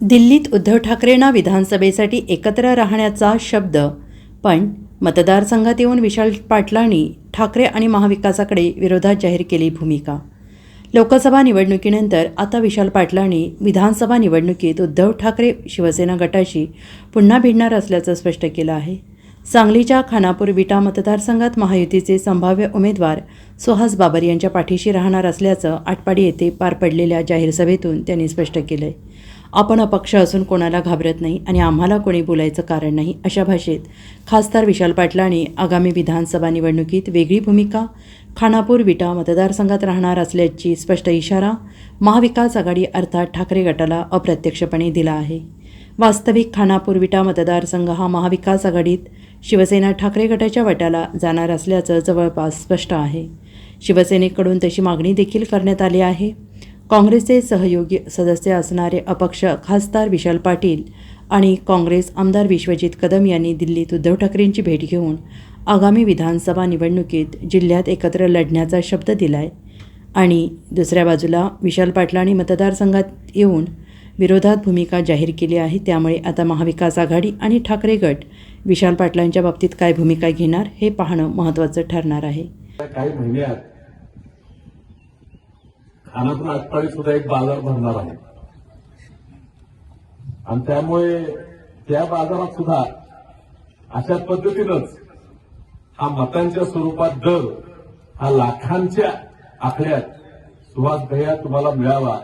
दिल्लीत उद्धव ठाकरेंना विधानसभेसाठी एकत्र राहण्याचा शब्द. पण मतदारसंघात येऊन विशाल पाटलांनी ठाकरे आणि महाविकासाकडे विरोधात जाहीर केली भूमिका. लोकसभा निवडणुकीनंतर आता विशाल पाटलांनी विधानसभा निवडणुकीत उद्धव ठाकरे शिवसेना गटाशी पुन्हा भिडणार असल्याचं स्पष्ट केलं आहे. सांगलीच्या खानापूर विटा मतदारसंघात महायुतीचे संभाव्य उमेदवार सुहास बाबर यांच्या पाठीशी राहणार असल्याचं आटपाडी येथे पार पडलेल्या जाहीर सभेतून त्यांनी स्पष्ट केलंय. आपण अपक्ष असून कोणाला घाबरत नाही आणि आम्हाला कोणी बोलायचं कारण नाही अशा भाषेत खासदार विशाल पाटलांनी आगामी विधानसभा निवडणुकीत वेगळी भूमिका खानापूर विटा मतदारसंघात राहणार असल्याची स्पष्ट इशारा महाविकास आघाडी अर्थात ठाकरे गटाला अप्रत्यक्षपणे दिला आहे. वास्तविक खानापूर विटा मतदारसंघ हा महाविकास आघाडीत शिवसेना ठाकरे गटाच्या वटाला जाणार असल्याचं जवळपास स्पष्ट आहे. शिवसेनेकडून तशी मागणी देखील करण्यात आली आहे. काँग्रेसचे सहयोगी सदस्य असणारे अपक्ष खासदार विशाल पाटील आणि काँग्रेस आमदार विश्वजित कदम यांनी दिल्लीत उद्धव ठाकरेंची भेट घेऊन आगामी विधानसभा निवडणुकीत जिल्ह्यात एकत्र लढण्याचा शब्द दिलाय. आणि दुसऱ्या बाजूला विशाल पाटलांनी मतदारसंघात येऊन विरोधात भूमिका जाहीर केली आहे. त्यामुळे आता महाविकास आघाडी आणि ठाकरे गट विशाल पाटलांच्या बाबतीत काय भूमिका घेणार हे पाहणं महत्त्वाचं ठरणार आहे. काही महिन्यात खानापूर आटपाडी सुद्धा एक बाजार भरणार आहे. आणि त्यामुळे त्या बाजारात सुद्धा अशा पद्धतीनंच हा मतांच्या स्वरूपात दर हा लाखांच्या आकड्यात सुहास भैया तुम्हाला मिळावा.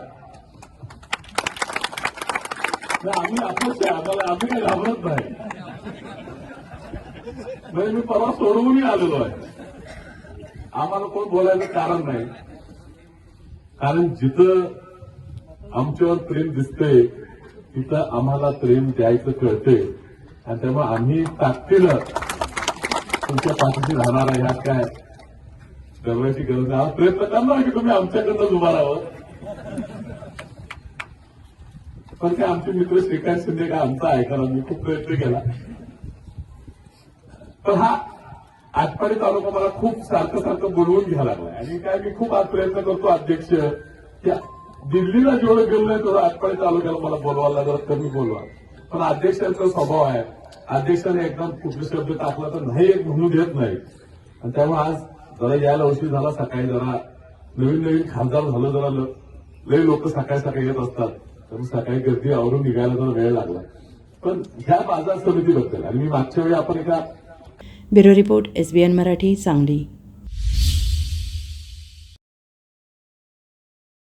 आम्ही अपक्ष आहे आम्हाला आम्ही काही घाबरत नाही. म्हणजे मी परवा सोडवूनही आलेलो आहे. आम्हाला कोण बोलायचं कारण नाही. कारण जिथं आमच्यावर प्रेम दिसतंय तिथं आम्हाला प्रेम द्यायचं कळते आणि त्यामुळे आम्ही ताकदीनं तुमच्या पाठीशी राहणार आहे ह्यात काय डरवायची गरज आहे प्रयत्न करणार की तुम्ही आमच्याकडनं उभा राहावं. पण ते आमचे मित्र श्रीकांत शिंदे का आमचा ऐकायला मी खूप प्रयत्न केला. पण हा आटपाडी तालुका मला खूप सारखं सारखं बोलवून घ्यायला लागलाय. आणि काय मी खूप आज प्रयत्न करतो अध्यक्ष दिल्लीला जेवढं गेलो नाही तेवढं आटपाडी तालुक्याला मला बोलवायला जरा कमी बोलवा. पण अध्यक्षांचा स्वभाव आहे. अध्यक्षाने एकदम कुठले शब्द टाकला तर नाही एक म्हणू देत नाही. आणि त्यामुळे आज जरा यायला उशीर झाला सकाळी जरा नवीन नवीन खासदार झालं जरा लय लोक सकाळी सकाळी येत असतात. त्यामुळे सकाळी गर्दी आवरून निघायला जरा वेळ लागला. पण ह्या बाजार समितीबद्दल आणि मी मागच्या वेळी आपण एका bureau report S B N Marathi Sangli.